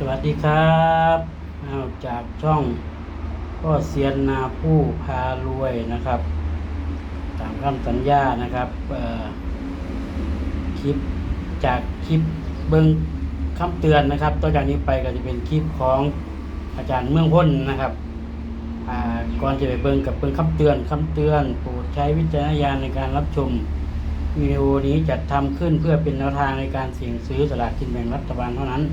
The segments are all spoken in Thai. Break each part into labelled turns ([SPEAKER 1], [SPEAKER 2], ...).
[SPEAKER 1] สวัสดีครับาจากช่องพ่อเซียนนาผู้พารวยนะครับ ตามคำสัญญานะครับคลิปจากคลิปเบิ้งคำเตือนนะครับต่อจากนี้ไปก็จะเป็นคลิปของอาจารย์เมืองพ้นนะครับก่อนจะไปเบิ้งกับเบิ้งคำเตือนคำเตือนโปรดใช้วิจารณญาณในการรับชมวิดีโอนี้จัดทำขึ้นเพื่อเป็นแนวทางในการเสี่ยงซื้อสลากกินแบ่งรัฐบาลเท่านั้น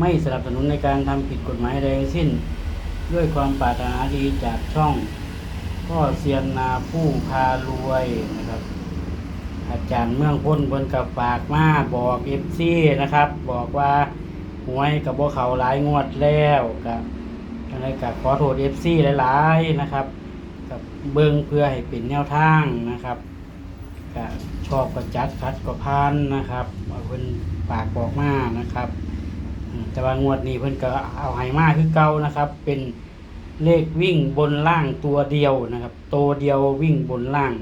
[SPEAKER 1] ไม่สนับสนุนในการทำผิดกฎหมายใดทั้งสิ้น ด้วยความปรารถนาดีจากช่องพ่อเซียนนาผู้พารวยนะครับ อาจารย์เมืองพ้นบนกับฝากมาบอกเอฟซีนะครับ บอกว่าหวยกับบ่เขาหลายงวดแล้วกับอะไรกับขอโทษเอฟซีหลายๆนะครับกับเบิ้งเพื่อให้เป็นแนวทางนะครับก็ชอบก็จัดคัดก็พานนะครับเอาเพิ่นฝากบอกมานะครับ แต่ว่างวดนี้เพิ่นก็เอาไหมาคือเก่านะครับ เป็นเลขวิ่งบนล่างตัวเดียวนะครับ ตัวเดียววิ่งบนล่าง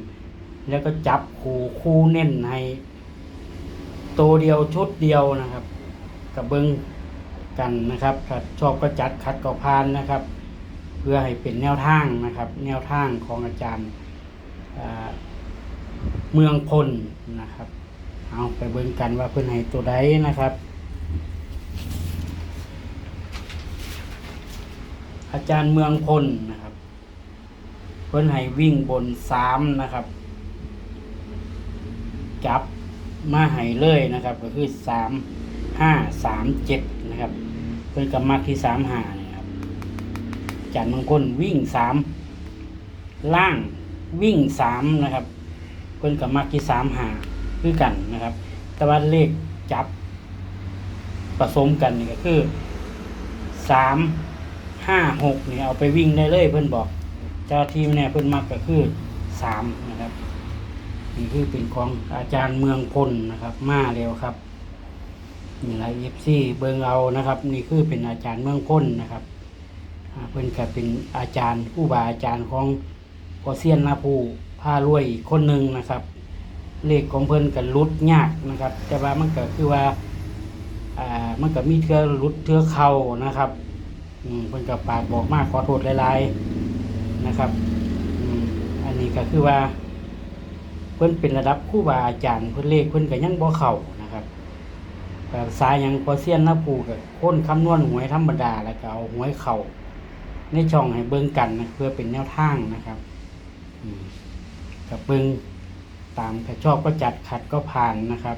[SPEAKER 1] แล้วก็จับคู่คู่เน้นให้ตัวเดียวชุดเดียวนะครับ กับเบิ้งกันนะครับถ้าชอบก็จัดคัดก็พานนะครับ เพื่อให้เป็นแนวทางนะครับ แนวทางของอาจารย์เมืองพลนะครับ เอาไปเบิ่งกันว่าเพิ่อนให้ตัวใดนะครับ อาจารย์เมืองพลนะครับ เพิ่นให้วิ่งบนสามนะครับ จับมาให้เลยนะครับ ก็คือสามห้าสามเจ็ดนะครับ เพิ่นกับมักที่สามหาเนี่ยครับอาจารย์เมืองพลวิ่งสามล่างวิ่งสามนะครับ เพิ่นกับมักที่สามหาคือกันนะครับ แต่ว่าเลขจับผสมกันนี่ก็คือสาม ห้าหกเนี่ยเอาไปวิ่งได้เลยเพิ่อนบอก เจ้าทีมเนี่ยเพิ่อนมักก็คือสามนะครับนี่คือเป็นของอาจารย์เมืองพลนะครับ มาเร็วครับนี่ไรเอฟซีเบิงเอานะครับ นี่คือเป็นอาจารย์เมืองพลนะครับเพิ่อนก็เป็นอาจารย์ผู้บาอาจารย์ของพอเซียนนาภูพารวยคนหนึ่งนะครับ เลขของเพิ่อนก็ลุดยากนะครับ แต่ว่ามันก็คือว่าอ่ามันก็มีเทือรุดเทือเข่านะครับ อืมเพิ่นก็ปากบอกมากขอโทษหลายๆนะครับอืมอันนี้ก็คือว่า เพิ่นเป็นระดับครูบาอาจารย์เพิ่นเลขเพิ่นก็ยังบ่เข้านะครับแต่สายหยังพอเซียนนะปู่ก็คนคำนวณหวยธรรมดาแล้วก็เอาหวยเข้าในช่องให้เบิ่งกันนะเพื่อเป็นแนวทางนะครับอืมกับเบิ่งตามถ้าชอบก็จัดขัดก็ผ่านนะครับ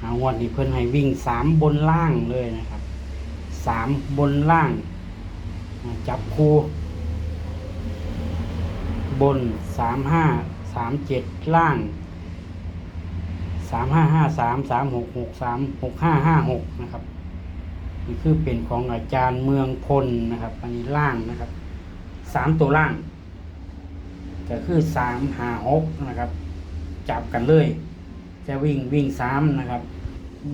[SPEAKER 1] เอางวดนี้เพิ่นให้วิ่งสามบนล่างเลยนะครับ สามบนล่าง จับคู่บนสามห้าสามเจ็ดล่างสามห้าห้าสามสามหกหกสามหกห้าห้าหกนะครับนี่คือเป็นของอาจารย์เมืองพลนะครับ อันนี้ล่างนะครับสามตัวล่างก็คือสามหาหกนะครับ จับกันเลย จะวิ่งวิ่งสามนะครับ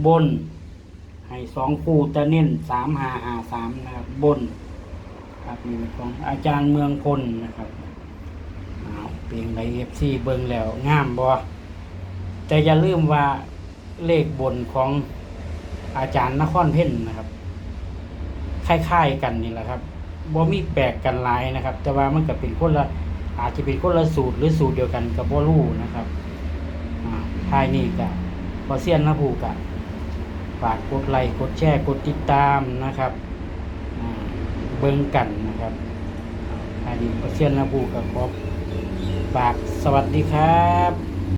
[SPEAKER 1] บน ให้สองคู่จะเน้นสามหาหาสามนะครับ บน ครับนี่เป็นของอาจารย์เมืองพลนะครับเอาเพียงไรเอฟซีเบิ่งแล้วงามบ่แต่อย่าลืมว่าเลขบนของอาจารย์นครเพ่นนะครับคล้ายๆกันนี่แหละครับบ่มีแปลกกันหลายนะครับ แต่ว่ามันก็เป็นคนละอาจจะเป็นคนละสูตรหรือสูตรเดียวกันกับบ่รู้นะครับอ่าท้ายนี้ก็พอเซียนนะผูกะ ฝากกดไลค์กดแชร์กดติดตามนะครับเบิ้งกันนะครับอันนี้พอเซียนนะผูกะขอบฝากสวัสดีครับ